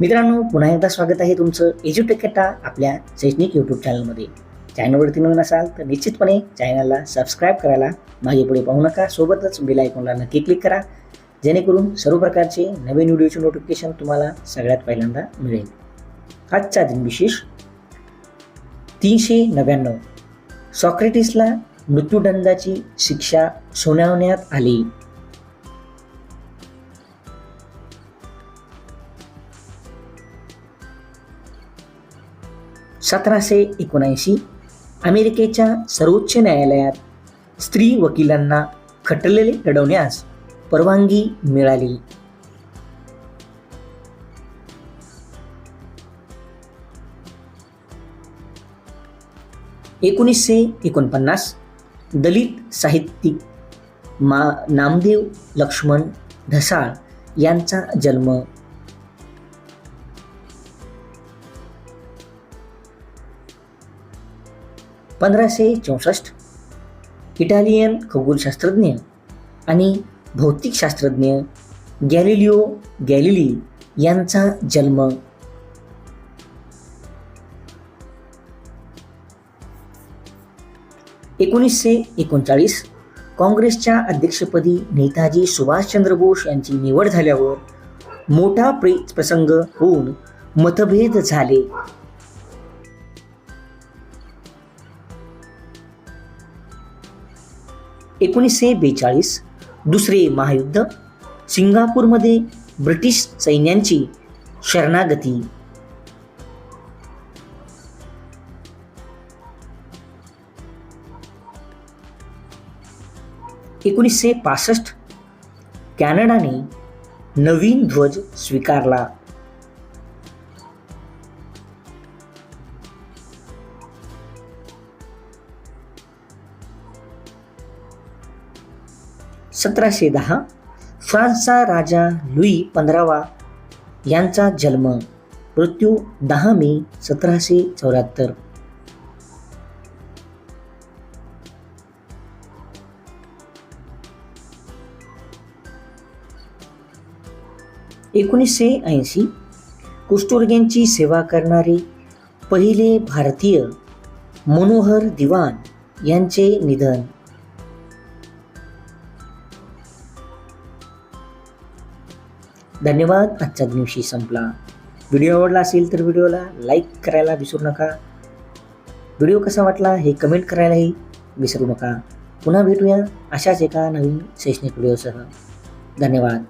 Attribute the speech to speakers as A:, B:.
A: मित्रांनो पुन्हा एकदा स्वागत आहे तुमचं एज्युटेकेटा आपल्या शैक्षणिक यूट्यूब चॅनलमध्ये चॅनलवरती नवीन असाल तर निश्चितपणे चॅनलला सबस्क्राईब करायला मागे पुढे पाहू नका. सोबतच बेल आयकॉनला नक्की क्लिक करा. जेणेकरून सर्व प्रकारचे नवीन व्हिडिओचे नोटिफिकेशन तुम्हाला सगळ्यात पहिल्यांदा मिळेल. आजचा दिनविशेष तीनशे नव्याण्णव. सॉक्रेटिसला मृत्यूदंडाची शिक्षा सुनावण्यात आली. सतराशे एकोणऐंशी अमेरिकेच्या सर्वोच्च न्यायालयात स्त्री वकिलांना खटलेले लढवण्यास परवानगी मिळाली. एकोणीसशे एकोणपन्नास दलित साहित्यिक मा नामदेव लक्ष्मण ढसाळ यांचा जन्म पंधराशे चौसष्ट. इटालियन खगोलशास्त्रज्ञ आणि भौतिकशास्त्रज्ञ गॅलिलिओ गॅलिली यांचा जन्म एकोणीसशे एकोणचाळीस. काँग्रेसच्या अध्यक्षपदी नेताजी सुभाषचंद्र बोस यांची निवड झाल्यावर मोठा प्रे प्रसंग होऊन मतभेद झाले. एकोणीसशे बेचाळीस दुसरे महायुद्ध सिंगापूरमध्ये ब्रिटिश सैन्यांची शरणागती. एकोणीसशे पासष्ट कॅनडाने नवीन ध्वज स्वीकारला. सतराशे दहा. फ्रान्सचा राजा लुई पंधरावा. यांचा जन्म मृत्यू दहा मे सतराशे चौऱ्याहत्तर. एकोणीसशे ऐंशी. कुष्ठरोग्यांची सेवा करणारे पहिले भारतीय मनोहर दिवान यांचे निधन. धन्यवाद. आजचा दिवशी संपला. व्हिडिओ आवडला असेल तर व्हिडिओला लाईक करायला विसरू नका. व्हिडिओ कसा वाटला हे कमेंट करायलाही विसरू नका. पुन्हा भेटूया अशाच एका नवीन शैक्षणिक व्हिडिओसह. धन्यवाद.